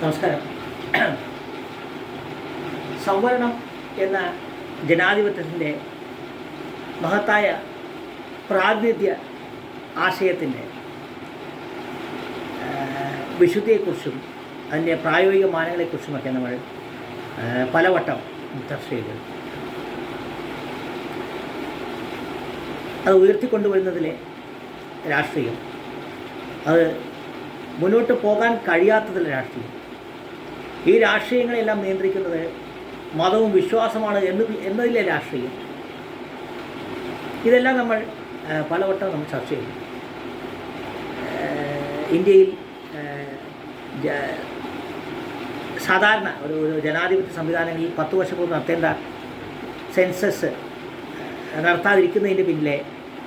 നമസ്കാരം. സംവരണം എന്ന ജനാധിപത്യത്തിന്റെ മഹത്തായ പ്രാതിനിധ്യ ആശയത്തിന്റെ വിശുദ്ധിയെക്കുറിച്ചും അതിന്റെ പ്രായോഗിക മാനങ്ങളെക്കുറിച്ചുമൊക്കെ നമ്മൾ പലവട്ടം ചർച്ച ചെയ്തു. അത് ഉയർത്തിക്കൊണ്ടുവരുന്നതിലെ രാഷ്ട്രീയം. അത് മുന്നോട്ട് പോകാൻ കഴിയാത്തതിലെ രാഷ്ട്രീയം. ഈ രാഷ്ട്രീയങ്ങളെല്ലാം നിയന്ത്രിക്കുന്നത് മതവും വിശ്വാസമാണ് എന്ന് എന്നതിലെ രാഷ്ട്രീയം. ഇതെല്ലാം നമ്മൾ പലവട്ടം നമ്മൾ ചർച്ച ചെയ്തു. ആ, ഇന്ത്യയിൽ സാധാരണ ഒരു ഒരു ജനാധിപത്യ സംവിധാനങ്ങളിൽ പത്ത് വർഷം പൂർവം നടത്തേണ്ട സെൻസസ് നടത്താതിരിക്കുന്നതിന്റെ പിന്നിലെ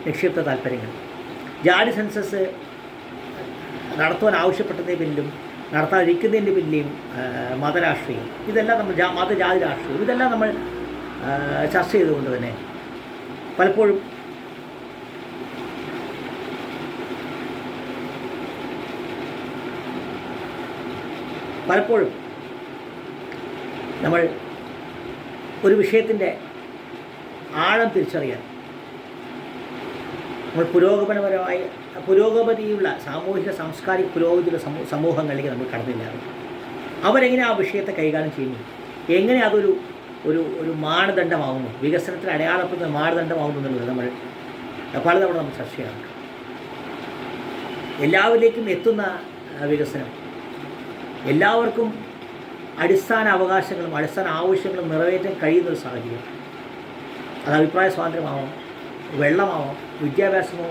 നിക്ഷിപ്ത താല്പര്യങ്ങൾ. ജാതി സെൻസസ് നടത്തുവാൻ ആവശ്യപ്പെട്ടതിന്റെ പിന്നിലും നടത്താതിരിക്കുന്നതിന്റെ പിന്നിലെയും ആ, മതരാഷ്ട്രീയം. ഇതെല്ലാം നമ്മൾ ജാ മതജാതി രാഷ്ട്രീയം ഇതെല്ലാം നമ്മൾ ചർച്ച ചെയ്തുകൊണ്ട് തന്നെ പലപ്പോഴും പലപ്പോഴും നമ്മൾ ഒരു വിഷയത്തിന്റെ ആഴം തിരിച്ചറിയാൻ നമ്മൾ പുരോഗമനപരമായി പുരോഗമതിയുള്ള സാമൂഹിക സാംസ്കാരിക പുരോഗതിയുള്ള സമൂ സമൂഹങ്ങളിലേക്ക് നമ്മൾ കടന്നില്ലാതെ അവരെങ്ങനെ ആ വിഷയത്തെ കൈകാര്യം ചെയ്യുന്നു? എങ്ങനെ അതൊരു ഒരു ഒരു മാനദണ്ഡമാകുന്നു? വികസനത്തിന് അടയാളപ്പെടുന്ന മാനദണ്ഡമാകുന്നു എന്നുള്ളത് നമ്മൾ പലതവണ നമ്മൾ ചർച്ച ചെയ്യാറുണ്ട്. എല്ലാവരിലേക്കും എത്തുന്ന വികസനം. എല്ലാവർക്കും അടിസ്ഥാന അവകാശങ്ങളും അടിസ്ഥാന ആവശ്യങ്ങളും നിറവേറ്റാൻ കഴിയുന്ന ഒരു സാഹചര്യം. അത് അഭിപ്രായ സ്വാതന്ത്ര്യമാവാം വെള്ളമാവാം? വിദ്യാഭ്യാസമോ?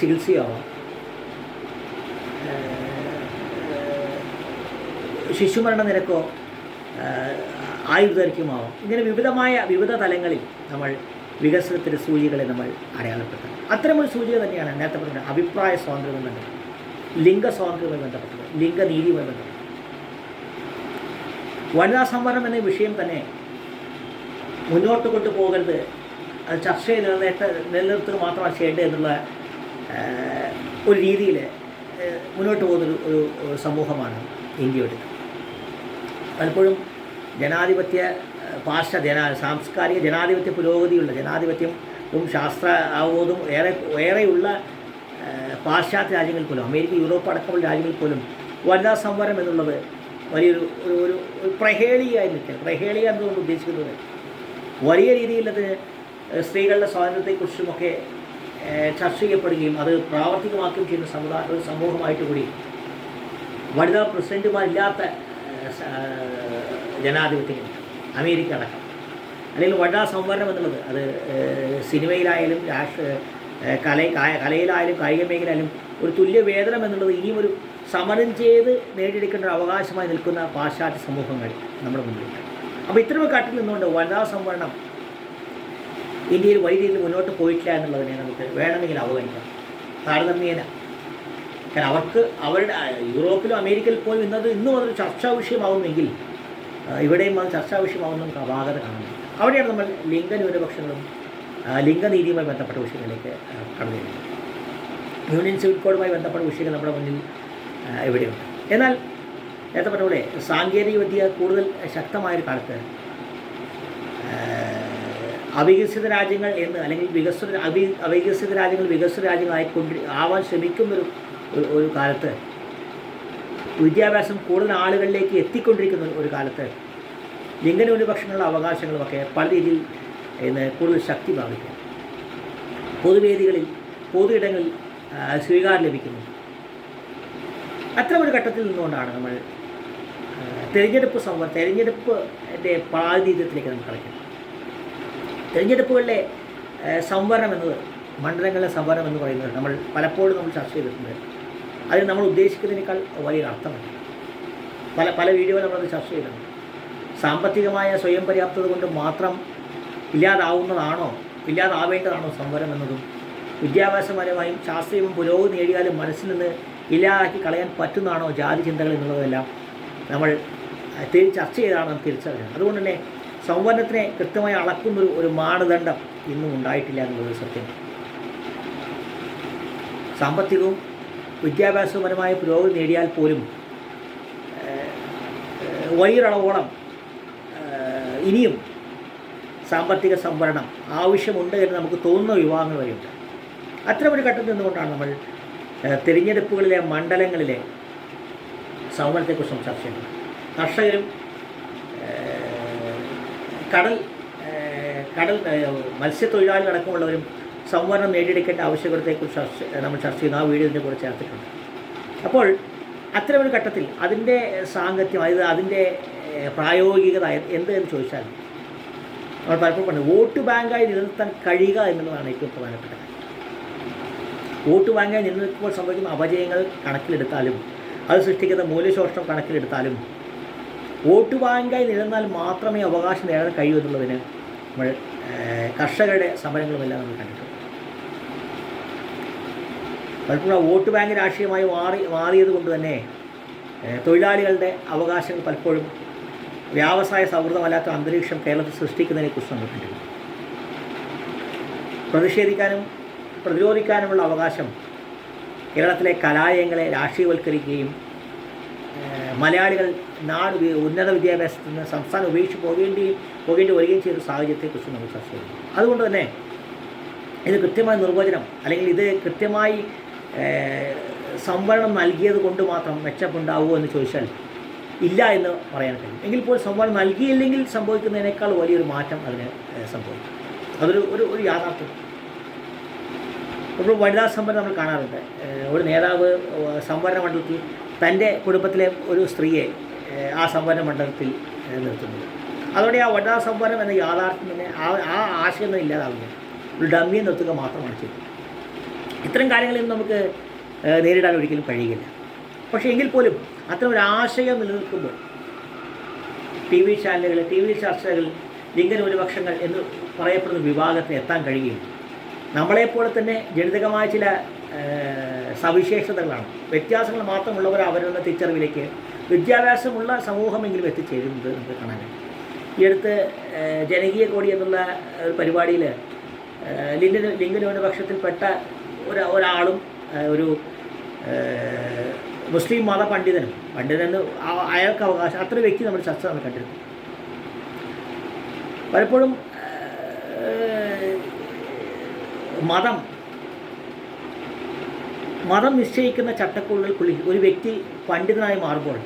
ചികിത്സയാവാം? ശിശുമരണ നിരക്കോ? ആയുർദൈർഘ്യമാവാം? ഇങ്ങനെ വിവിധമായ വിവിധ തലങ്ങളിൽ നമ്മൾ വികസനത്തിന്റെ സൂചികളെ നമ്മൾ അടയാളപ്പെടുത്തണം. അത്തരമൊരു സൂചിക തന്നെയാണ് നേരത്തെ പറഞ്ഞ അഭിപ്രായ സ്വാതന്ത്ര്യവുമായി ബന്ധപ്പെട്ടത് ലിംഗ സ്വാതന്ത്ര്യവുമായി ബന്ധപ്പെട്ടത് ലിംഗനീതിയുമായി ബന്ധപ്പെട്ടത് വനിതാ സംവരണം എന്ന വിഷയം തന്നെ മുന്നോട്ട് കൊണ്ടുപോകരുത് അത് ചർച്ച ചെയ്ത് നിലനിർത്ത നിലനിർത്തുക മാത്രമാണ് ചെയ്യേണ്ടത് എന്നുള്ള ഒരു രീതിയിൽ മുന്നോട്ട് പോകുന്നൊരു ഒരു സമൂഹമാണ് ഇന്ത്യയുടെ. പലപ്പോഴും ജനാധിപത്യ പാർശ്വ ജനാ സാംസ്കാരിക ജനാധിപത്യ പുരോഗതിയുള്ള ജനാധിപത്യവും ശാസ്ത്ര അവബോധവും ഏറെ ഏറെയുള്ള പാശ്ചാത്യ രാജ്യങ്ങളിൽ പോലും അമേരിക്ക യൂറോപ്പ് അടക്കമുള്ള രാജ്യങ്ങളിൽ പോലും വനിതാ സംവരണം എന്നുള്ളത് വലിയൊരു ഒരു ഒരു പ്രഹേളിയായി നിൽക്കുക പ്രഹേളിയ എന്നതുകൊണ്ട് ഉദ്ദേശിക്കുന്നത് വലിയ രീതിയിൽ അത് സ്ത്രീകളുടെ സ്വാതന്ത്ര്യത്തെക്കുറിച്ചുമൊക്കെ ചർച്ച ചെയ്യപ്പെടുകയും അത് പ്രാവർത്തികമാക്കുകയും ചെയ്യുന്ന സമുദായ സമൂഹമായിട്ട് കൂടി. വനിതാ പ്രസിഡന്റുമാരില്ലാത്ത ജനാധിപത്യം അമേരിക്ക അടക്കം. അല്ലെങ്കിൽ വനിതാ സംവരണം എന്നുള്ളത് അത് സിനിമയിലായാലും രാഷ്ട്ര കല കലയിലായാലും കായിക മേഖലയിലും ഒരു തുല്യ വേതനം എന്നുള്ളത് ഇനിയും ഒരു സമരം ചെയ്ത് നേടിയെടുക്കേണ്ട ഒരു അവകാശമായി നിൽക്കുന്ന പാശ്ചാത്യ സമൂഹങ്ങൾ നമ്മുടെ മുന്നിലുണ്ട്. അപ്പോൾ ഇത്തരം കാട്ടിൽ നിന്നുകൊണ്ട് വനിതാ സംവരണം ഇന്ത്യയിൽ വലിയ രീതിയിൽ മുന്നോട്ട് പോയിട്ടില്ല എന്നുള്ളതിനെ നമുക്ക് വേണമെങ്കിൽ അവഗണിക്കാം. താരതമ്യേന. കാരണം അവർക്ക് അവരുടെ യൂറോപ്പിലും അമേരിക്കയിൽ പോലും ഇന്നത് ഇന്നും അതൊരു ചർച്ചാ വിഷയമാവുമെങ്കിൽ ആ, ഇവിടെയും അത് ചർച്ചാ വിഷയമാവുന്ന നമുക്ക് അപാകത കാണുന്നു അവിടെയാണ് നമ്മൾ ലിംഗ ന്യൂനപക്ഷങ്ങളും ലിംഗനീതിയുമായി ബന്ധപ്പെട്ട വിഷയങ്ങളിലേക്ക് കടന്നു വരുന്നത്. യൂണിയൻ സിവിൽ കോഡുമായി ബന്ധപ്പെട്ട വിഷയങ്ങൾ നമ്മുടെ മുന്നിൽ എവിടെയുണ്ട് എന്നാൽ നേരത്തെ പറഞ്ഞ പോലെ സാങ്കേതികവിദ്യ കൂടുതൽ ശക്തമായൊരു കാലത്ത് അവികസിത രാജ്യങ്ങൾ എന്ന് അല്ലെങ്കിൽ വികസന അവി അവികസിത രാജ്യങ്ങൾ വികസന രാജ്യങ്ങളായിക്കൊണ്ട് ആവാൻ ശ്രമിക്കുന്നൊരു ഒരു കാലത്ത് വിദ്യാഭ്യാസം കൂടുതൽ ആളുകളിലേക്ക് എത്തിക്കൊണ്ടിരിക്കുന്ന ഒരു- കാലത്ത് ലിംഗന്യൂനപക്ഷങ്ങളുടെ അവകാശങ്ങളുമൊക്കെ പല രീതിയിൽ ഇന്ന് കൂടുതൽ ശക്തി പ്രാപിക്കും പൊതുവേദികളിൽ പൊതു ഇടങ്ങളിൽ സ്വീകാരം ലഭിക്കുന്നു. അത്തരമൊരു ഘട്ടത്തിൽ നിന്നുകൊണ്ടാണ് നമ്മൾ തിരഞ്ഞെടുപ്പ് സംവ തിരഞ്ഞെടുപ്പിന്റെ പ്രാതിനിധ്യത്തിലേക്ക് നമ്മൾ കളിക്കുന്നത് തിരഞ്ഞെടുപ്പുകളിലെ സംവരണം എന്നത് മണ്ഡലങ്ങളിലെ സംവരണം എന്ന് പറയുന്നത് നമ്മൾ പലപ്പോഴും നമ്മൾ ചർച്ച ചെയ്തിട്ടുണ്ട്. അതിന് നമ്മൾ ഉദ്ദേശിക്കുന്നതിനേക്കാൾ വലിയൊരു അർത്ഥമുണ്ട്. പല പല വീഡിയോ നമ്മളത് ചർച്ച ചെയ്തിട്ടുണ്ട്. സാമ്പത്തികമായ സ്വയം പര്യാപ്തത കൊണ്ട് മാത്രം ഇല്ലാതാവുന്നതാണോ ഇല്ലാതാവേണ്ടതാണോ സംവരം എന്നതും വിദ്യാഭ്യാസപരമായും ശാസ്ത്രീയവും പുരോഗതി നേടിയാലും മനസ്സിൽ നിന്ന് ഇല്ലാതാക്കി കളയാൻ പറ്റുന്നതാണോ ജാതി ചിന്തകൾ എന്നുള്ളതെല്ലാം നമ്മൾ ചർച്ച ചെയ്താണ് നാം തിരിച്ചറിഞ്ഞത്. അതുകൊണ്ട് തന്നെ സംവരണത്തിനെ കൃത്യമായി അളക്കുന്ന ഒരു മാനദണ്ഡം ഇന്നും ഉണ്ടായിട്ടില്ല എന്നുള്ളത് സത്യം. സാമ്പത്തികവും വിദ്യാഭ്യാസപരമായ പുരോഗതി നേടിയാൽ പോലും വൈറളവോളം ഇനിയും സാമ്പത്തിക സംവരണം ആവശ്യമുണ്ട് എന്ന് നമുക്ക് തോന്നുന്ന വിഭാഗങ്ങൾ വരെയുണ്ട്. അത്തരമൊരു ഘട്ടത്തിൽ നിന്നുകൊണ്ടാണ് നമ്മൾ തിരഞ്ഞെടുപ്പുകളിലെ മണ്ഡലങ്ങളിലെ സംവരണത്തെക്കുറിച്ച് ചെയ്യുന്നത് കർഷകരും കടൽ കടൽ മത്സ്യത്തൊഴിലാളികളടക്കമുള്ളവരും സംവരണം നേടിയെടുക്കേണ്ട ആവശ്യകതയെക്കുറിച്ച് നമ്മൾ ചർച്ച ചെയ്യുന്നു. ആ വീഡിയോ കൂടെ ചേർത്തിട്ടുണ്ട്. അപ്പോൾ അത്തരമൊരു ഘട്ടത്തിൽ അതിന്റെ സാങ്കത്യം അതായത് അതിന്റെ പ്രായോഗികത എന്ത് എന്ന് ചോദിച്ചാൽ നമ്മൾ പലപ്പോഴും പറഞ്ഞു വോട്ട് ബാങ്കായി നിലനിർത്താൻ കഴിയുക എന്നുള്ളതാണ് ഏറ്റവും പ്രധാനപ്പെട്ട കാര്യം. വോട്ട് ബാങ്കായി നിലനിൽക്കുമ്പോൾ സംഭവിക്കുന്ന അപജയങ്ങൾ കണക്കിലെടുത്താലും അത് സൃഷ്ടിക്കുന്ന മൂല്യശോഷണം കണക്കിലെടുത്താലും വോട്ട് ബാങ്കായി നിലനിന്നാൽ മാത്രമേ അവകാശം നേടാൻ കഴിയൂ എന്നുള്ളതിന് നമ്മൾ കർഷകരുടെ സമരങ്ങളുമെല്ലാം നമ്മൾ കണ്ടിട്ടുണ്ട്. പലപ്പോഴും വോട്ട് ബാങ്ക് രാഷ്ട്രീയമായി മാറി മാറിയത് കൊണ്ട് തന്നെ തൊഴിലാളികളുടെ അവകാശങ്ങൾ പലപ്പോഴും വ്യാവസായ സൗഹൃദമല്ലാത്ത അന്തരീക്ഷം കേരളത്തിൽ സൃഷ്ടിക്കുന്നതിനെക്കുറിച്ച് നമ്മൾ കണ്ടിട്ടുണ്ട്. പ്രതിഷേധിക്കാനും പ്രതിരോധിക്കാനുമുള്ള അവകാശം കേരളത്തിലെ കലാലയങ്ങളെ രാഷ്ട്രീയവൽക്കരിക്കുകയും മലയാളികൾ നാട് ഉന്നത വിദ്യാഭ്യാസത്തിൽ നിന്ന് സംസ്ഥാനം ഉപേക്ഷിച്ച് പോകേണ്ടി പോകേണ്ടി വരികയും ചെയ്ത സാഹചര്യത്തെക്കുറിച്ച് നമ്മൾ ചർച്ച ചെയ്യുന്നു അതുകൊണ്ട് തന്നെ ഇത് കൃത്യമായ നിർവചനം അല്ലെങ്കിൽ ഇത് കൃത്യമായി സംവരണം നൽകിയത് കൊണ്ട് മാത്രം മെച്ചപ്പുണ്ടാവുമോ എന്ന് ചോദിച്ചാൽ ഇല്ല എന്ന് പറയാൻ കഴിയും. എങ്കിൽ പോലും സംവരണം നൽകിയില്ലെങ്കിൽ സംഭവിക്കുന്നതിനേക്കാൾ വലിയൊരു മാറ്റം അതിന് സംഭവിക്കും. അതൊരു ഒരു ഒരു യാഥാർത്ഥ്യം. ഇപ്പോൾ വനിതാ സംവരണം നമ്മൾ കാണാറുണ്ട്. ഒരു നേതാവ് സംവരണ മണ്ഡലത്തിൽ തന്റെ കുടുംബത്തിലെ ഒരു സ്ത്രീയെ ആ സംവരണ മണ്ഡലത്തിൽ നിർത്തുന്നത് അതോടെ ആ വനിതാ സംവരണം എന്ന യാഥാർത്ഥ്യം തന്നെ ആ ആ ആശയം തന്നെ ഒരു ഡമ്മി നിർത്തുക മാത്രമാണ് ചെയ്തത്. ഇത്തരം കാര്യങ്ങളൊന്നും നമുക്ക് നേരിടാൻ ഒരിക്കലും കഴിയില്ല പക്ഷേ എങ്കിൽ പോലും അത്തരം ഒരു ആശയം നിലനിൽക്കുമ്പോൾ ടി വി ചാനലുകൾ ടി വി ചർച്ചകൾ ലിംഗന്യൂനപക്ഷങ്ങൾ എന്ന് പറയപ്പെടുന്ന വിഭാഗത്തിന് എത്താൻ കഴിയുകയും നമ്മളെപ്പോലെ തന്നെ ജനിതകമായ ചില സവിശേഷതകളാണ്. വ്യത്യാസങ്ങൾ മാത്രമുള്ളവർ അവരുടെ തിരിച്ചറിവിലേക്ക് വിദ്യാഭ്യാസമുള്ള സമൂഹമെങ്കിലും എത്തിച്ചേരുന്നത് നമുക്ക് കാണാൻ കഴിയും. ഈ അടുത്ത് ജനകീയ കോടി എന്നുള്ള ഒരു പരിപാടിയിൽ ലിംഗ ലിംഗന്യൂനപക്ഷത്തിൽപ്പെട്ട ഒരു ഒരാളും ഒരു മുസ്ലിം മത പണ്ഡിതനും പണ്ഡിതന് അയാൾക്ക് അവകാശം അത്ര വ്യക്തി നമ്മൾ ചർച്ച നമ്മൾ കണ്ടിരുന്നു. പലപ്പോഴും മതം മതം നിശ്ചയിക്കുന്ന കുളി ഒരു വ്യക്തി പണ്ഡിതനായി മാറുമ്പോൾ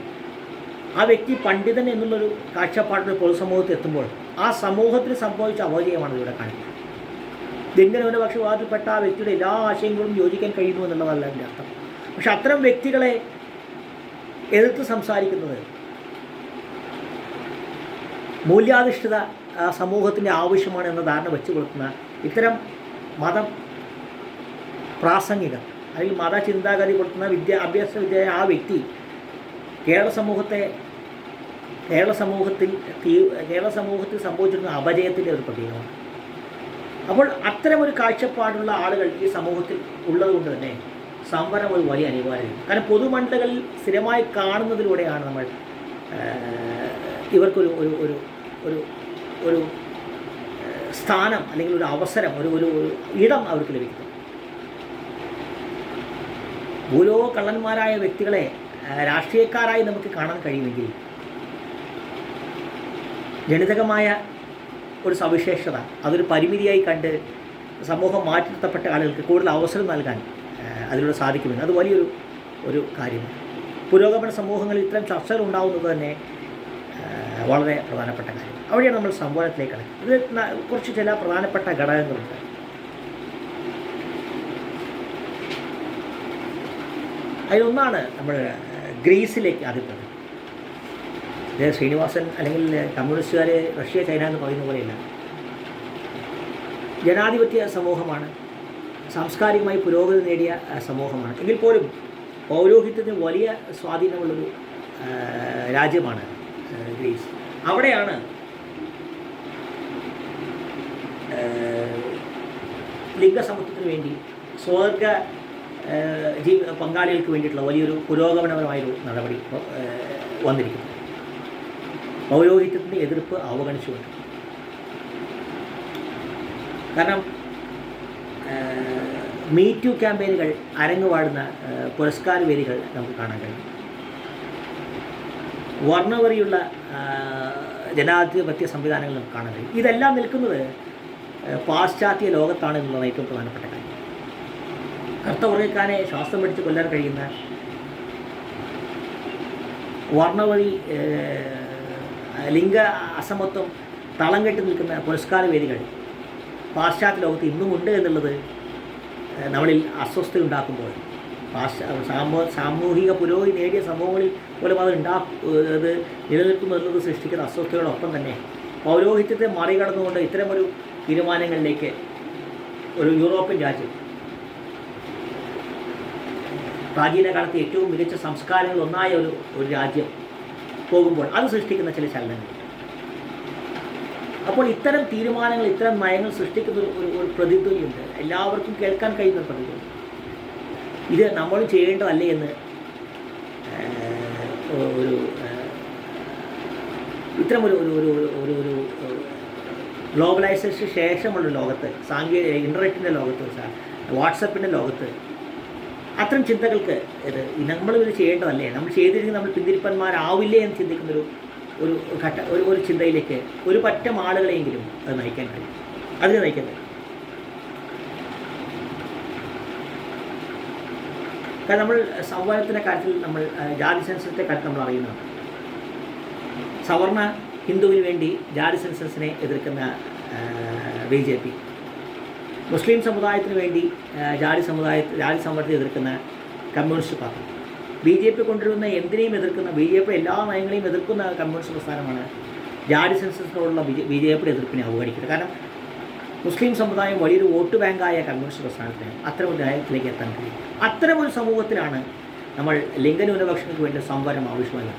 ആ വ്യക്തി പണ്ഡിതൻ എന്നുള്ളൊരു കാഴ്ചപ്പാടിൽ പൊതുസമൂഹത്തിൽ എത്തുമ്പോൾ ആ സമൂഹത്തിന് സംഭവിച്ച അപജയമാണ് ഇവിടെ കാണിക്കുന്നത്. ലിംഗന്യൂനപക്ഷവാദത്തിൽപ്പെട്ട ആ വ്യക്തിയുടെ എല്ലാ ആശയങ്ങളും യോജിക്കാൻ കഴിയുന്നു എന്നുള്ളതല്ല എന്റെ അർത്ഥം. പക്ഷെ അത്തരം വ്യക്തികളെ എതിർത്ത് സംസാരിക്കുന്നത് മൂല്യാധിഷ്ഠിത സമൂഹത്തിന്റെ ആവശ്യമാണ് എന്ന ധാരണ വെച്ചു കൊടുക്കുന്ന ഇത്തരം മതം പ്രാസംഗികർ അല്ലെങ്കിൽ മത ചിന്താഗതി കൊടുക്കുന്ന വിദ്യ അഭ്യാസ വിദ്യയായ ആ വ്യക്തി കേരള സമൂഹത്തെ കേരള സമൂഹത്തിൽ കേരള സമൂഹത്തിൽ സംഭവിച്ചിരുന്ന അപജയത്തിന്റെ ഒരു പ്രതീകമാണ്. അപ്പോൾ അത്തരമൊരു കാഴ്ചപ്പാടുള്ള ആളുകൾ ഈ സമൂഹത്തിൽ ഉള്ളതുകൊണ്ട് തന്നെ സംവരണം ഒരു വലിയ അനിവാര്യതയാണ് കാരണം പൊതുമണ്ഡലങ്ങളിൽ സ്ഥിരമായി കാണുന്നതിലൂടെയാണ് നമ്മൾ ഇവർക്കൊരു ഒരു ഒരു ഒരു ഒരു സ്ഥാനം അല്ലെങ്കിൽ ഒരു അവസരം ഒരു ഒരു ഇടം അവർക്ക് ലഭിക്കുന്നത്. ഭൂലോ കള്ളന്മാരായ വ്യക്തികളെ രാഷ്ട്രീയക്കാരായി നമുക്ക് കാണാൻ കഴിയുമെങ്കിൽ ജനിതകമായ ഒരു സവിശേഷത അതൊരു പരിമിതിയായി കണ്ട് സമൂഹം മാറ്റി നിർത്തപ്പെട്ട ആളുകൾക്ക് കൂടുതൽ അവസരം നൽകാൻ അതിലൂടെ സാധിക്കുമെന്ന്. അത് വലിയൊരു ഒരു കാര്യമാണ്. പുരോഗമന സമൂഹങ്ങളിൽ ഇത്തരം ചർച്ചകൾ ഉണ്ടാകുന്നത് തന്നെ വളരെ പ്രധാനപ്പെട്ട കാര്യം. അവിടെയാണ് നമ്മൾ സംവാദത്തിലേക്ക് കടക്കുന്നത്. ഇത് കുറച്ച് ചില പ്രധാനപ്പെട്ട ഘടകങ്ങളുണ്ട്. അതിലൊന്നാണ് നമ്മൾ ഗ്രീസിലേക്ക് ആദ്യം പോകുന്നത് ഇത് ശ്രീനിവാസൻ അല്ലെങ്കിൽ കമ്മ്യൂണിസ്റ്റുകാർ റഷ്യ ചൈന എന്ന് പറയുന്ന പോലെയല്ല. ജനാധിപത്യ സമൂഹമാണ്. സാംസ്കാരികമായി പുരോഗതി നേടിയ സമൂഹമാണ്. എങ്കിൽ പോലും പൗരോഹിത്യത്തിന് വലിയ സ്വാധീനമുള്ളൊരു രാജ്യമാണ് ഗ്രീസ്. അവിടെയാണ് ലിംഗസമത്വത്തിന് വേണ്ടി സ്വർഗ പങ്കാളികൾക്ക് വേണ്ടിയിട്ടുള്ള വലിയൊരു പുരോഗമനപരമായൊരു നടപടി വന്നിരിക്കുന്നു. പൗരോഹിത്യത്തിന്റെ എതിർപ്പ് അവഗണിച്ചുകൊണ്ട്. കാരണം മീ ടു ക്യാമ്പയിനുകൾ അരങ്ങുപാടുന്ന പുരസ്കാര വേദികൾ നമുക്ക് കാണാൻ കഴിയും. വർണവറിയുള്ള ജനാധിപത്യ സംവിധാനങ്ങൾ നമുക്ക് കാണാൻ കഴിയും. ഇതെല്ലാം നിൽക്കുന്നത് പാശ്ചാത്യ ലോകത്താണ് എന്നുള്ളതാണ് ഏറ്റവും പ്രധാനപ്പെട്ട കാര്യം. കറുത്തവർഗക്കാരെ ശ്വാസം പിടിച്ച് കൊല്ലാൻ കഴിയുന്ന വർണവഴി ലിംഗ അസമത്വം തളം കെട്ടി നിൽക്കുന്ന പുരസ്കാര വേദികൾ പാശ്ചാത്യ ലോകത്ത് ഇന്നും ഉണ്ട് എന്നുള്ളത് നമ്മളിൽ അസ്വസ്ഥത ഉണ്ടാക്കുമ്പോൾ. സാമൂഹിക പുരോഗതി നേടിയ സംഭവങ്ങളിൽ പോലും അത് ഉണ്ടാ അത് നിലനിൽക്കുന്നു എന്നത് സൃഷ്ടിക്കുന്ന അസ്വസ്ഥതയോടൊപ്പം തന്നെ പൗരോഹിത്യത്തെ മറികടന്നുകൊണ്ട് ഇത്തരമൊരു തീരുമാനങ്ങളിലേക്ക് ഒരു യൂറോപ്യൻ രാജ്യം പ്രാചീന കാലത്തെ ഏറ്റവും മികച്ച സംസ്കാരങ്ങളിൽ ഒന്നായ ഒരു ഒരു രാജ്യം പോകുമ്പോൾ അത് സൃഷ്ടിക്കുന്ന ചില ചലനങ്ങൾ. അപ്പോൾ ഇത്തരം തീരുമാനങ്ങൾ ഇത്തരം നയങ്ങൾ സൃഷ്ടിക്കുന്ന ഒരു ഒരു- പ്രതിധ്വനിയുണ്ട്. എല്ലാവർക്കും കേൾക്കാൻ കഴിയുന്ന പ്രതിധ്വനി. ഇത് നമ്മൾ ചെയ്യേണ്ടതല്ലേ എന്ന് ഒരു ഇത്തരം ഒരു ഒരു ഒരു ഒരു ഒരു ഗ്ലോബലൈസേഷന് ശേഷമുള്ള ലോകത്ത് സാങ്കേതിക ഇന്റർനെറ്റിന്റെ ലോകത്ത് വാട്സപ്പിന്റെ ലോകത്ത് അത്തരം ചിന്തകൾക്ക് ഇത് നമ്മളിത് ചെയ്യേണ്ടതല്ലേ? നമ്മൾ ചെയ്തില്ലെങ്കിൽ നമ്മൾ പിന്തിരിപ്പന്മാരാവില്ലേ എന്ന് ചിന്തിക്കുന്നൊരു ഒരു ഘട്ട ഒരു ഒരു ചിന്തയിലേക്ക് ഒരു പറ്റം ആളുകളെയെങ്കിലും അത് നയിക്കാൻ കഴിയും. അതിനെ നയിക്കുന്നത് കാരണം നമ്മൾ സംവാദത്തിന്റെ കാര്യത്തിൽ നമ്മൾ ജാതി സെൻസസിന്റെ കാര്യത്തിൽ നമ്മൾ അറിയുന്നതാണ്. സവർണ ഹിന്ദുവിന് വേണ്ടി ജാതി സെൻസസിനെ എതിർക്കുന്ന ബി ജെ പി. മുസ്ലിം സമുദായത്തിന് വേണ്ടി ജാതി സമുദായ ജാതി സംവരണത്തെ എതിർക്കുന്ന communist party. B J P കൊണ്ടുവരുന്ന എന്തിനേയും എതിർക്കുന്ന ബി ജെ പി എല്ലാ നയങ്ങളെയും എതിർക്കുന്ന കമ്മ്യൂണിസ്റ്റ് പ്രസ്ഥാനമാണ് ജാതി സെൻസസിനോടുള്ള ബി ജെ പിയുടെ എതിർപ്പിനെ അവഗണിക്കുന്നത്. കാരണം മുസ്ലിം സമുദായം വലിയൊരു വോട്ട് ബാങ്കായ കമ്മ്യൂണിസ്റ്റ് പ്രസ്ഥാനത്തിന് അത്തരം ഒരു നയത്തിലേക്ക് എത്താൻ കഴിയും അത്തരമൊരു സമൂഹത്തിലാണ് നമ്മൾ ലിംഗന്യൂനപക്ഷങ്ങൾക്ക് വേണ്ടി സംവരണം ആവശ്യമായി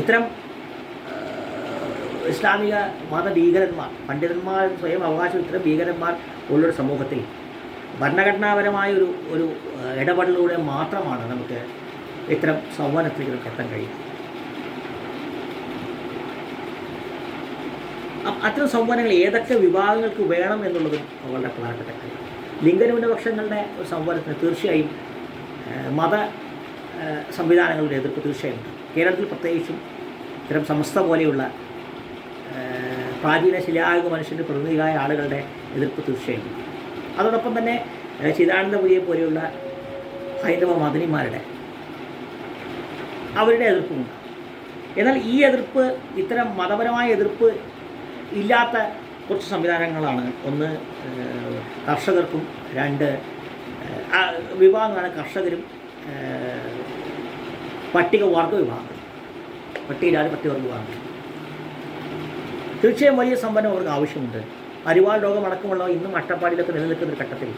ഇത്തരം ഏഹ്, മത ഭീകരന്മാർ പണ്ഡിതന്മാർ സ്വയം അവകാശം ഇത്തരം ഭീകരന്മാർ ഉള്ളൊരു സമൂഹത്തിൽ ഭരണഘടനാപരമായ ഒരു ഒരു ഇടപെടലിലൂടെ മാത്രമാണ് നമുക്ക് ഇത്തരം സംവരണത്തിലേക്ക് നമുക്ക് എത്താൻ കഴിയും അ- അത്തരം സംവനങ്ങൾ ഏതൊക്കെ വിഭാഗങ്ങൾക്ക് വേണം എന്നുള്ളതും വളരെ പ്രധാനപ്പെട്ട കാര്യം. ലിംഗന്യൂനപക്ഷങ്ങളുടെ ഒരു സംവരണത്തിന് തീർച്ചയായും മത സംവിധാനങ്ങളുടെ എതിർപ്പ് തീർച്ചയായും കേരളത്തിൽ പ്രത്യേകിച്ചും ഇത്തരം സമസ്ത പോലെയുള്ള പ്രാചീന ശിലായുഗ മനുഷ്യന്റെ പ്രതിനിധിയായ ആളുകളുടെ എതിർപ്പ് തീർച്ചയായും അതോടൊപ്പം തന്നെ ചിദാനന്ദപുരിയെ പോലെയുള്ള ഹൈന്ദവ മദനിമാരുടെ അവരുടെ എതിർപ്പുമുണ്ട് എന്നാൽ ഈ എതിർപ്പ് ഇത്തരം മതപരമായ എതിർപ്പ് ഇല്ലാത്ത കുറച്ച് സംവിധാനങ്ങളാണ്. ഒന്ന് കർഷകർക്കും രണ്ട് വിഭാഗങ്ങളാണ് കർഷകരും പട്ടികവർഗ വിഭാഗങ്ങൾ പട്ടികജാതി പട്ടികവർഗ വിഭാഗങ്ങൾ തീർച്ചയായും വലിയ സമ്പന്നം അവർക്ക് ആവശ്യമുണ്ട്. അരിവാൾ രോഗമടക്കമുള്ള ഇന്നും അട്ടപ്പാടിയിലൊക്കെ നിലനിൽക്കുന്ന ഒരു ഘട്ടത്തിൽ.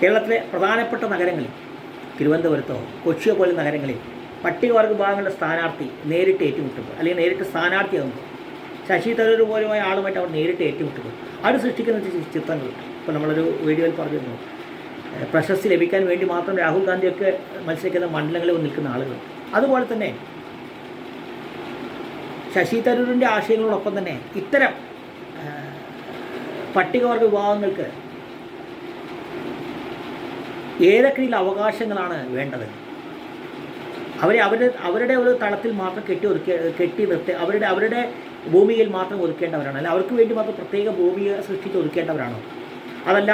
കേരളത്തിലെ പ്രധാനപ്പെട്ട നഗരങ്ങളിൽ തിരുവനന്തപുരത്തോ കൊച്ചിയോ പോലെ നഗരങ്ങളിൽ പട്ടികവർഗ വിഭാഗങ്ങളുടെ സ്ഥാനാർത്ഥി നേരിട്ട് ഏറ്റുമുട്ടുമ്പോൾ അല്ലെങ്കിൽ നേരിട്ട് സ്ഥാനാർത്ഥിയാകുമ്പോൾ ശശി തരൂർ പോലുമായ ആളുമായിട്ട് അവർ നേരിട്ട് ഏറ്റുമുട്ടുമ്പോൾ അവർ സൃഷ്ടിക്കുന്ന ചിത്രങ്ങൾ. ഇപ്പോൾ നമ്മളൊരു വീഡിയോയിൽ പറഞ്ഞിരുന്നു. പ്രശസ്തി ലഭിക്കാൻ വേണ്ടി മാത്രം രാഹുൽ ഗാന്ധിയൊക്കെ മത്സരിക്കുന്ന മണ്ഡലങ്ങളിൽ നിൽക്കുന്ന ആളുകൾ. അതുപോലെ തന്നെ ശശി തരൂരിന്റെ ആശയങ്ങളോടൊപ്പം തന്നെ ഇത്തരം പട്ടികവർഗ വിഭാഗങ്ങൾക്ക് ഏതൊക്കെ അവകാശങ്ങളാണ് വേണ്ടത്? അവരെ അവരുടെ അവരുടെ ഒരു തളത്തിൽ മാത്രം കെട്ടി ഒതുക്കി കെട്ടി നിർത്തി അവരുടെ അവരുടെ ഭൂമിയിൽ മാത്രം ഒതുക്കേണ്ടവരാണ് അല്ല അവർക്ക് വേണ്ടി മാത്രം പ്രത്യേക ഭൂമി സൃഷ്ടിച്ച് ഒതുക്കേണ്ടവരാണോ അതല്ല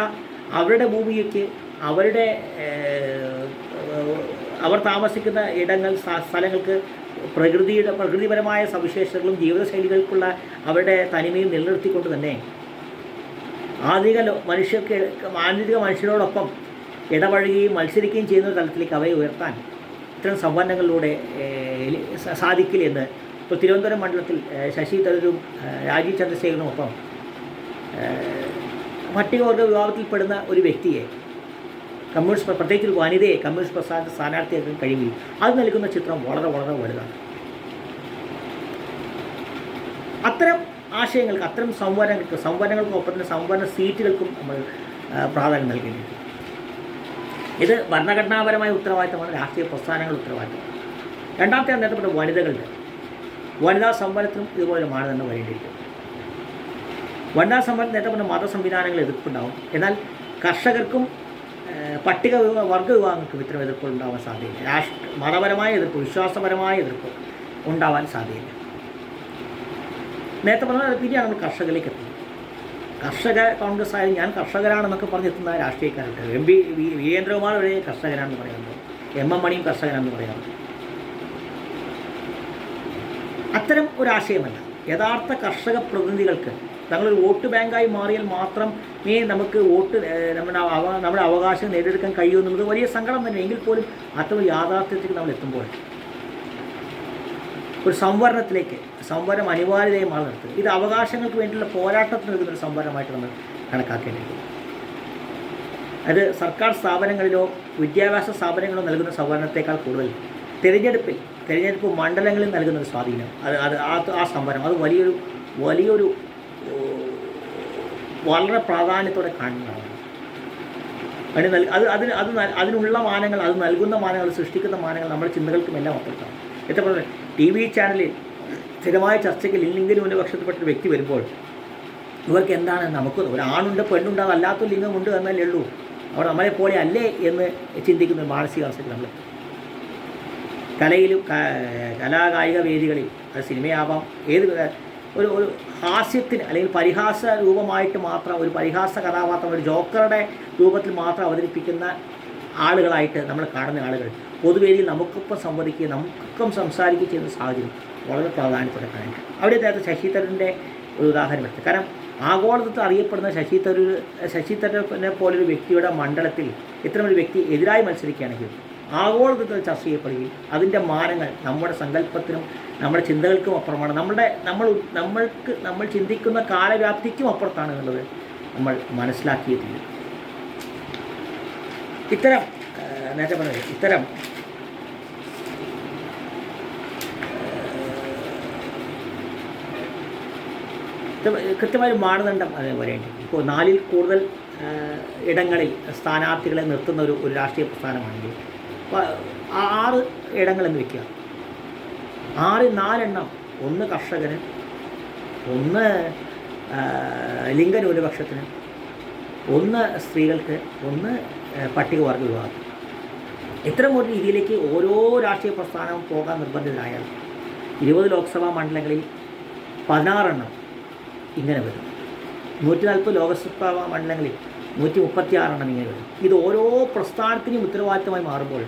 അവരുടെ ഭൂമിക്ക് അവരുടെ അവർ താമസിക്കുന്ന ഇടങ്ങൾ സ്ഥലങ്ങൾക്ക് പ്രകൃതിയുടെ പ്രകൃതിപരമായ സവിശേഷതകളും ജീവിതശൈലികൾക്കുള്ള അവരുടെ തനിമയും നിലനിർത്തിക്കൊണ്ട് തന്നെ ആധുനിക മനുഷ്യർക്ക് ആധുനിക മനുഷ്യരോടൊപ്പം ഇടപഴകുകയും മത്സരിക്കുകയും ചെയ്യുന്ന തലത്തിലേക്ക് അവയെ ഉയർത്താൻ ഇത്തരം സംവരണങ്ങളിലൂടെ സാധിക്കില്ലെന്ന് ഇപ്പോൾ തിരുവനന്തപുരം മണ്ഡലത്തിൽ ശശി തരൂരും രാജീവ് ചന്ദ്രശേഖരനും ഒപ്പം പട്ടികവർഗ വിഭാഗത്തിൽപ്പെടുന്ന ഒരു വ്യക്തിയെ കമ്മ്യൂണിസ്റ്റ് പ്ര- പ്രത്യേകിച്ച് ഒരു വനിതയെ കമ്മ്യൂണിസ്റ്റ് പ്രസ്ഥാനത്തെ സ്ഥാനാർത്ഥിയാക്കാൻ കഴിയുകയും അത് നൽകുന്ന ചിത്രം വളരെ വളരെ വലുതാണ്. അത്തരം ആശയങ്ങൾക്ക് അത്തരം സംവരണങ്ങൾക്ക് സംവരണങ്ങൾക്കും ഒപ്പം തന്നെ സംവരണ സീറ്റുകൾക്കും നമ്മൾ പ്രാധാന്യം നൽകേണ്ടിയിരിക്കുന്നു ഇത് ഭരണഘടനാപരമായ ഉത്തരവാദിത്തമാണ് രാഷ്ട്രീയ പ്രസ്ഥാനങ്ങൾ ഉത്തരവാദിത്തം രണ്ടാമത്തെ നേട്ടപ്പെട്ട വനിതകളുടെ വനിതാ സംവരണത്തിനും ഇതുപോലെ മാനദണ്ഡം വരേണ്ടിയിരിക്കുന്നു. വനിതാ സംവരണം നേട്ടപ്പെട്ട മത സംവിധാനങ്ങൾ എതിർപ്പുണ്ടാവും. എന്നാൽ കർഷകർക്കും പട്ടിക വർഗ വിഭാഗങ്ങൾക്കും ഇത്തരം എതിർപ്പുകൾ ഉണ്ടാവാൻ സാധ്യതയില്ല. രാഷ്ട്ര മതപരമായ എതിർപ്പ് വിശ്വാസപരമായ എതിർപ്പ് ഉണ്ടാവാൻ സാധ്യതയില്ല. നേരത്തെ പറഞ്ഞ പിന്നെയാണ് നമ്മൾ കർഷകരിലേക്ക് എത്തുന്നത്. കർഷക കോൺഗ്രസ് ആയാലും ഞാൻ കർഷകരാണെന്നൊക്കെ പറഞ്ഞെത്തുന്ന രാഷ്ട്രീയക്കാരുണ്ട്. എം പി വീരേന്ദ്രകുമാർ വരെ കർഷകരാണെന്ന് പറയുന്നത് എം എം മണിയും കർഷകനാണെന്ന് പറയാറുണ്ട് അത്തരം ഒരാശയമല്ല യഥാർത്ഥ കർഷക പ്രതിനിധികൾക്ക് തങ്ങളൊരു വോട്ട് ബാങ്കായി മാറിയാൽ മാത്രം മാത്രമേ നമുക്ക് വോട്ട് നമ്മുടെ നമ്മുടെ അവകാശം നേടിയെടുക്കാൻ കഴിയൂ എന്നുള്ളത് വലിയ സങ്കടം തന്നെ. എങ്കിൽ പോലും അത്തരം ഒരു യാഥാർത്ഥ്യത്തിലേക്ക് നമ്മൾ എത്തുമ്പോൾ ഒരു സംവരണത്തിലേക്ക് സംവരണം അനിവാര്യതയെ മാറി നിർത്തുക. ഇത് അവകാശങ്ങൾക്ക് വേണ്ടിയുള്ള പോരാട്ടത്തിന് നൽകുന്ന ഒരു സംവരണമായിട്ട് നമ്മൾ കണക്കാക്കേണ്ടത് അത് സർക്കാർ സ്ഥാപനങ്ങളിലോ വിദ്യാഭ്യാസ സ്ഥാപനങ്ങളോ നൽകുന്ന സംവരണത്തേക്കാൾ കൂടുതൽ തിരഞ്ഞെടുപ്പിൽ തിരഞ്ഞെടുപ്പ് മണ്ഡലങ്ങളിൽ നൽകുന്ന ഒരു സ്വാധീനം. അത് അത് ആ ആ സംവരണം അത് വലിയൊരു വലിയൊരു വളരെ പ്രാധാന്യത്തോടെ കാണുന്നതാണ്. അതിന് നൽ അത് അതിന് അത് അതിനുള്ള മാനങ്ങൾ അത് നൽകുന്ന മാനങ്ങൾ സൃഷ്ടിക്കുന്ന മാനങ്ങൾ നമ്മുടെ ചിന്തകൾക്കും എല്ലാം അപ്പുറത്താണ് എത്ര പറഞ്ഞാൽ ടി വി ചാനലിൽ സ്ഥിരമായ ചർച്ചയ്ക്ക് ലിംഗ ന്യൂനപക്ഷത്തിൽപ്പെട്ട വ്യക്തി വരുമ്പോൾ ഇവർക്ക് എന്താണ് നമുക്ക് ഒരാണുണ്ട് പെണ്ണുണ്ട് അതല്ലാത്ത ലിംഗമുണ്ട് എന്നല്ലേ ഉള്ളൂ. അവർ നമ്മളെ പോലെ അല്ലേ എന്ന് ചിന്തിക്കുന്ന ഒരു മാനസികാവസ്ഥയിൽ നമ്മൾ കലയിലും കലാകായിക വേദികളിൽ അത് സിനിമയാവാം ഏത് ഒരു ഒരു ഹാസ്യത്തിന് അല്ലെങ്കിൽ പരിഹാസ രൂപമായിട്ട് മാത്രം ഒരു പരിഹാസ കഥാപാത്രം ഒരു ജോക്കറുടെ രൂപത്തിൽ മാത്രം അവതരിപ്പിക്കുന്ന ആളുകളായിട്ട് നമ്മൾ കാണുന്ന ആളുകൾ. പൊതുവേദിയിൽ നമുക്കൊപ്പം സംവദിക്കുകയും നമുക്കൊപ്പം സംസാരിക്കുകയും ചെയ്യുന്ന സാഹചര്യം വളരെ പ്രാധാന്യത്തോടെ കാര്യം അവിടെ അദ്ദേഹത്തെ ശശി തരൂരിന്റെ ഒരു ഉദാഹരണം എടുത്തു. കാരണം ആഗോളത്തിൽ അറിയപ്പെടുന്ന ശശി തരൂർ ശശി തരൂരിനെ പോലൊരു വ്യക്തിയുടെ മണ്ഡലത്തിൽ ഇത്തരമൊരു വ്യക്തി എതിരായി മത്സരിക്കുകയാണെങ്കിൽ ആഗോളതത്വം ചർച്ച ചെയ്യപ്പെടുകയും അതിന്റെ മാനങ്ങൾ നമ്മുടെ സങ്കല്പത്തിനും നമ്മുടെ ചിന്തകൾക്കും അപ്പുറമാണ്. നമ്മുടെ നമ്മൾ നമ്മൾക്ക് നമ്മൾ ചിന്തിക്കുന്ന കാലവ്യാപ്തിക്കും അപ്പുറത്താണ് എന്നുള്ളത് നമ്മൾ മനസ്സിലാക്കിയിട്ടില്ല. ഇത്തരം നേരത്തെ പറഞ്ഞത് ഇത്തരം കൃത്യമായൊരു കൃത്യമായ മാനദണ്ഡം അത് വരേണ്ടി ഇപ്പോൾ നാലിൽ കൂടുതൽ ഇടങ്ങളിൽ സ്ഥാനാർത്ഥികളെ നിർത്തുന്ന ഒരു ഒരു രാഷ്ട്രീയ പ്രസ്ഥാനമാണെങ്കിൽ ആറ് ഇടങ്ങളെന്ന് വെക്കുക. ആറ് നാലെണ്ണം. ഒന്ന് കർഷകന് ഒന്ന് ലിംഗന്യൂനപക്ഷത്തിന് ഒന്ന് സ്ത്രീകൾക്ക് ഒന്ന് പട്ടികവർഗ വിഭാഗത്തിന്. ഇത്തരം ഒരു രീതിയിലേക്ക് ഓരോ രാഷ്ട്രീയ പ്രസ്ഥാനവും പോകാൻ നിർബന്ധിതരായാൽ ഇരുപത് ലോക്സഭാ മണ്ഡലങ്ങളിൽ പതിനാറെണ്ണം ഇങ്ങനെ വരും. നൂറ്റി നാൽപ്പത് ലോകസഭാ മണ്ഡലങ്ങളിൽ നൂറ്റി മുപ്പത്തി ആറെണ്ണം ഇങ്ങനെ വരും ഇത് ഓരോ പ്രസ്ഥാനത്തിനും ഉത്തരവാദിത്തമായി മാറുമ്പോൾ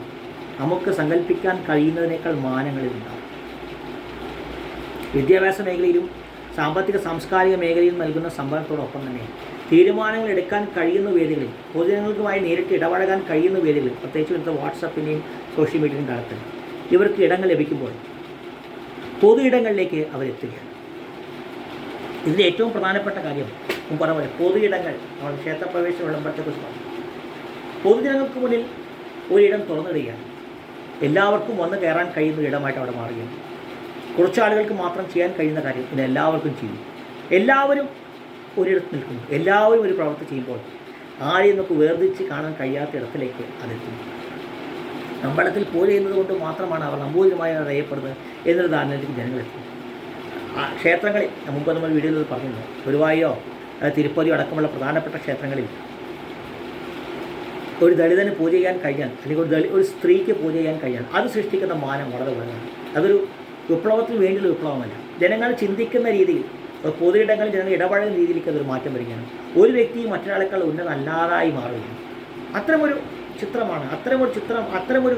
നമുക്ക് സങ്കല്പിക്കാൻ കഴിയുന്നതിനേക്കാൾ മാനങ്ങളിൽ ഉണ്ടാകും വിദ്യാഭ്യാസ മേഖലയിലും സാമ്പത്തിക സാംസ്കാരിക മേഖലയിലും നൽകുന്ന സംവരണത്തോടൊപ്പം തന്നെ തീരുമാനങ്ങൾ എടുക്കാൻ കഴിയുന്ന വേദികളിൽ പൊതുജനങ്ങൾക്കുമായി നേരിട്ട് ഇടപഴകാൻ കഴിയുന്ന വേദികളിൽ പ്രത്യേകിച്ച് ഇന്നത്തെ വാട്സപ്പിന്റെയും സോഷ്യൽ മീഡിയയും കാലത്ത് ഇവർക്ക് ഇടങ്ങൾ ലഭിക്കുമ്പോൾ പൊതു ഇടങ്ങളിലേക്ക് അവരെത്തുകയാണ്. ഇതിന്റെ ഏറ്റവും പ്രധാനപ്പെട്ട കാര്യം പറഞ്ഞ പൊതുയിടങ്ങൾ നമ്മൾ ക്ഷേത്രപ്രവേശന വിളംബരത്തെക്കുറിച്ച് പറഞ്ഞു പൊതുജനങ്ങൾക്ക് മുന്നിൽ ഒരിടം തുറന്നിടുകയാണ്. എല്ലാവർക്കും വന്ന് കയറാൻ കഴിയുന്ന ഇടമായിട്ട് അവിടെ മാറുകയാണ്. കുറച്ച് ആളുകൾക്ക് മാത്രം ചെയ്യാൻ കഴിയുന്ന കാര്യം ഇത് എല്ലാവർക്കും ചെയ്യും. എല്ലാവരും ഒരിടത്ത് നിൽക്കുന്നു. എല്ലാവരും ഒരു പ്രവൃത്തി ചെയ്യുമ്പോൾ ആരെയും നമുക്ക് വേർതിരിച്ച് കാണാൻ കഴിയാത്ത ഇടത്തിലേക്ക് അതെത്തുന്നു. അമ്പലത്തിൽ പോലെ ചെയ്യുന്നത് കൊണ്ട് മാത്രമാണ് അവർ നമ്പൂതിരമായി അറിയപ്പെടുന്നത് എന്നൊരു ധാരണയിലേക്ക് ജനങ്ങളെത്തും ആ ക്ഷേത്രങ്ങളിൽ മുമ്പ് നമ്മൾ വീഡിയോയിൽ പറഞ്ഞിരുന്നു. ഗുരുവായൂരോ അഹ് തിരുപ്പതിയോ അടക്കമുള്ള പ്രധാനപ്പെട്ട ക്ഷേത്രങ്ങളിൽ ഒരു ദളിതന് പൂജ ചെയ്യാൻ കഴിയാൻ അല്ലെങ്കിൽ ഒരു ദളി ഒരു സ്ത്രീക്ക് പൂജ ചെയ്യാൻ കഴിയാൻ അത് സൃഷ്ടിക്കുന്ന മാനം വളരെ വലുതാണ് അതൊരു വിപ്ലവത്തിന് വേണ്ടിയുള്ള വിപ്ലവമല്ല. ജനങ്ങൾ ചിന്തിക്കുന്ന രീതിയിൽ പൊതുയിടങ്ങളിൽ ജനങ്ങൾ ഇടപഴകുന്ന രീതിയിലേക്ക് അതൊരു മാറ്റം വരികയാണ്. ഒരു വ്യക്തി മറ്റൊരാളെക്കാൾ ഉന്നതല്ലാതായി മാറുകയാണ്. അത്തരമൊരു ചിത്രമാണ് അത്തരമൊരു ചിത്രം അത്തരമൊരു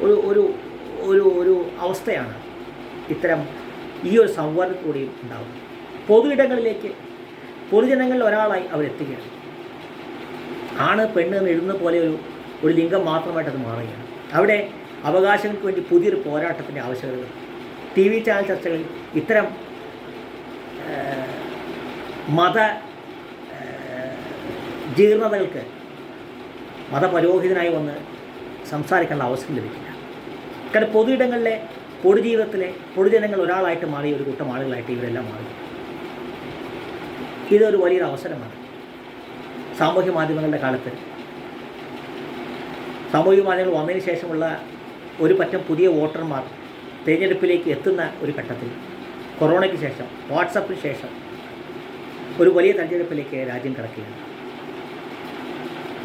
ഒരു ഒരു ഒരു ഒരു അവസ്ഥയാണ് ഇത്തരം ഈ ഒരു സംവാദത്തിലൂടെയും ഉണ്ടാകുന്നത് പൊതുയിടങ്ങളിലേക്ക് പൊതുജനങ്ങളിൽ ഒരാളായി അവരെത്തുകയാണ് ആണ് പെണ്ണ് എന്ന് എഴുതുന്ന പോലെ ഒരു ഒരു ലിംഗം മാത്രമായിട്ട് അത് മാറുകയാണ്. അവിടെ അവകാശങ്ങൾക്ക് വേണ്ടി പുതിയൊരു പോരാട്ടത്തിന്റെ ആവശ്യകതകൾ ടി വി ചാനൽ ചർച്ചകളിൽ ഇത്തരം മത ജീർണതകൾക്ക് മതപരോഹിതനായി വന്ന് സംസാരിക്കാനുള്ള അവസരം ലഭിക്കില്ല. കാരണം പൊതു ഇടങ്ങളിലെ പൊതുജീവിതത്തിലെ പൊതുജനങ്ങൾ ഒരാളായിട്ട് മാറിയ ഒരു കൂട്ടം ആളുകളായിട്ട് ഇവരെല്ലാം മാറി. ഇതൊരു വലിയൊരു അവസരമാണ്. സാമൂഹ്യ മാധ്യമങ്ങളുടെ കാലത്ത്. സാമൂഹ്യ മാധ്യമങ്ങൾ വന്നതിന് ശേഷമുള്ള ഒരു പറ്റം പുതിയ വോട്ടർമാർ തിരഞ്ഞെടുപ്പിലേക്ക് എത്തുന്ന ഒരു ഘട്ടത്തിൽ കൊറോണയ്ക്ക് ശേഷം വാട്സപ്പിന് ശേഷം ഒരു വലിയ തെരഞ്ഞെടുപ്പിലേക്ക് രാജ്യം കിടക്കുകയാണ്.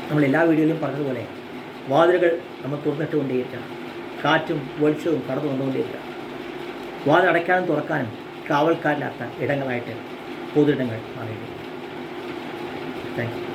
നമ്മൾ എല്ലാ വീഡിയോയിലും പറഞ്ഞതുപോലെ വാതിലുകൾ നമ്മൾ തുറന്നിട്ട് കൊണ്ടേയിരിക്കണം കാറ്റും വെളിച്ചവും കടന്നു വന്നുകൊണ്ടേയിരിക്കണം വാതിലടയ്ക്കാനും തുറക്കാനും കാവൽക്കാരില്ലാത്ത ഇടങ്ങളായിട്ട് பொது இடங்கள் அனைவரும் தேங்க்யூ